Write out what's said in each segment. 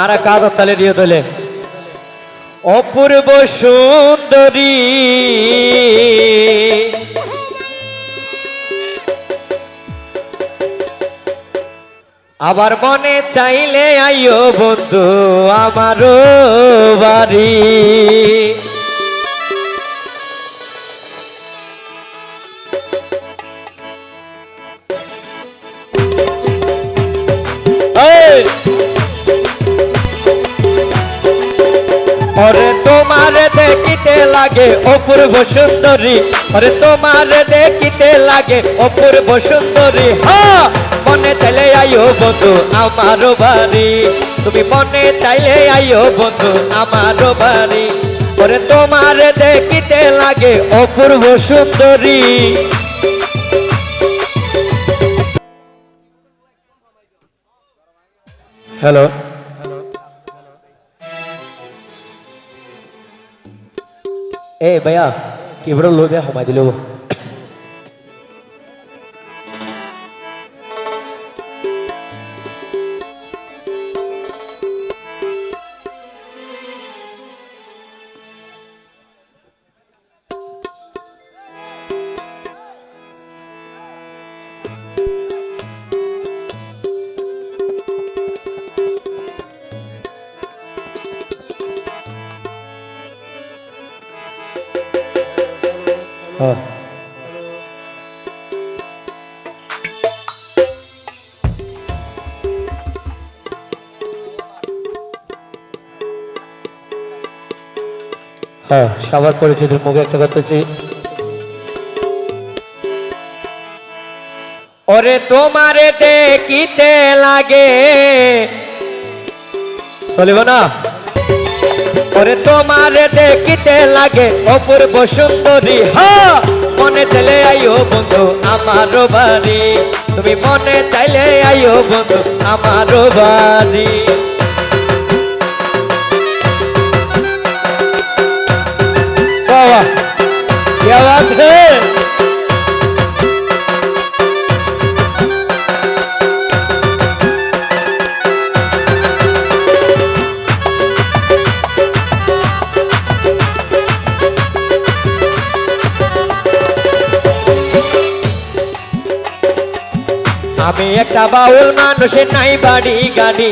আর কাগজ তালে দিয়ে তোলে অপূর্ব সুন্দরী। আবার মনে চাইলে আইও বন্ধু আমারও বাড়ি। ওরে তোমার দেখিতে লাগে অপূর্ব সুন্দরী। ওরে তোমার দেখিতে লাগে অপূর্ব সুন্দরী। হ্যাঁ মনে চাইলে আইও বন্ধু আমারও বাড়ি। তুমি মনে চাইলে আইও বন্ধু আমারও বাড়ি। ওরে তোমার দেখিতে লাগে অপূর্ব সুন্দরী। হ্যালো ए भैया इवड़ो लोग हमारे लोग হ্যাঁ। হ্যাঁ সবার পরিচিতির মুখে একটা করতেছি ওরে তোমারে দেখিতে লাগে। চলিব না। ওরে তোমারে দেখিতে লাগে অপূর্ব সুন্দরী, হা! মনে চাইলে আইও বন্ধু, আমারও বাড়ি। তুমি মনে চাইলে আইও বন্ধু, আমারও বাড়ি। আমি একটা বাউল মানুষের নাই বাড়ি গাড়ি।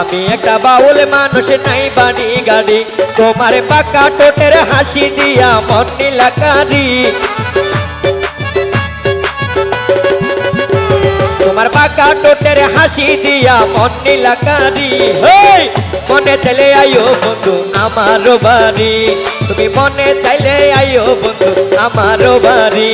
আমি একটা বাউল মানুষের নাই বাড়ি গাড়ি। তোমার পাকা টোটের হাসি দিয়া মন নীলাকারি। তোমার পাকা টোটের হাসি দিয়া মন নীলাকারি হেই! মনে চাইলে আইও বন্ধু, আমারও বাড়ি তুমি মনে চাইলে আইও বন্ধু, আমারও বাড়ি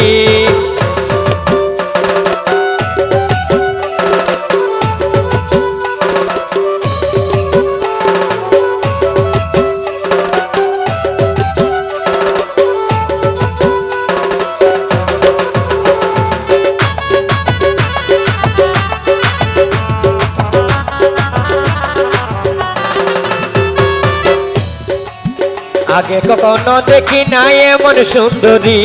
আগে কখনো দেখি নাই এমন সুন্দরী।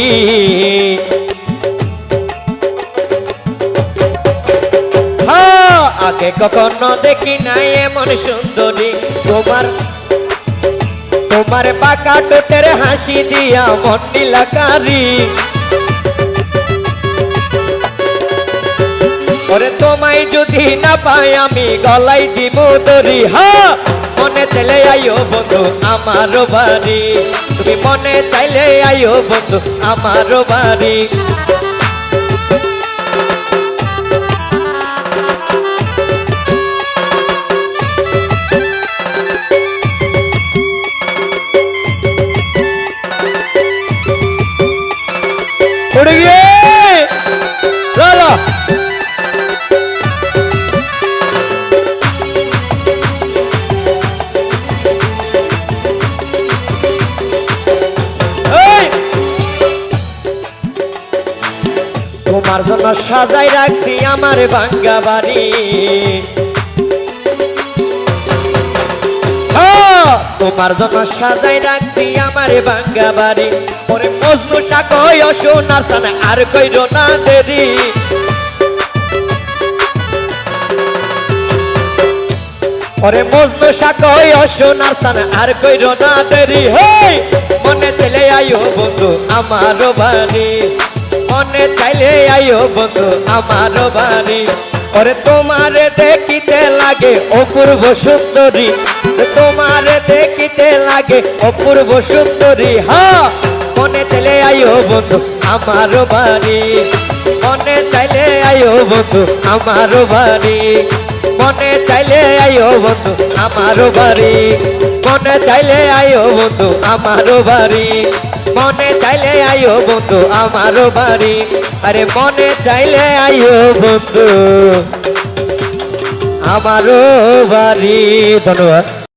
আগে কখনো দেখি নাই এমন সুন্দরী। তোমার তোমার পাকা টোটের হাসি দিয়া মন নীলাকারি। ওরে তোমায় যদি না পাই আমি গলাই দিব দরি হ্যাঁ মনে চাইলে আইও বন্ধু আমারও বাড়ি। তুমি মনে চাইলে আইও বন্ধু আমারও বাড়ি। সাজাই রাখছি আমার ভাঙ্গা বাড়ি। তোমার জন্য সাজাই রাখছি আমার ভাঙ্গা বাড়ি। পরে মজনু সাকয় অসোনার সানা আর কইরো না দেরি। পরে মজনু সাকই অসোনার সান আর কইর না দেরি। হে মনে চলে আইও বন্ধু আমার বাড়ি। মনে চাইলে আইও বন্ধু আমার বাড়ি। ওরে তোমারে দেখিতে লাগে অপূর্ব সুন্দরী। তোমারে দেখিতে লাগে অপূর্ব সুন্দরী। হ্যাঁ মনে চলে আইও বন্ধু আমার বাড়ি। মনে চাইলে আইও বন্ধু আমার বাড়ি। মনে চাইলে আইও বন্ধু আমার বাড়ি। মনে চাইলে আইও বন্ধু আমার বাড়ি। মনে চাইলে আইও বন্ধু আমারও বাড়ি। আরে মনে চাইলে আইও বন্ধু আমারও বাড়ি। ধন্যবাদ।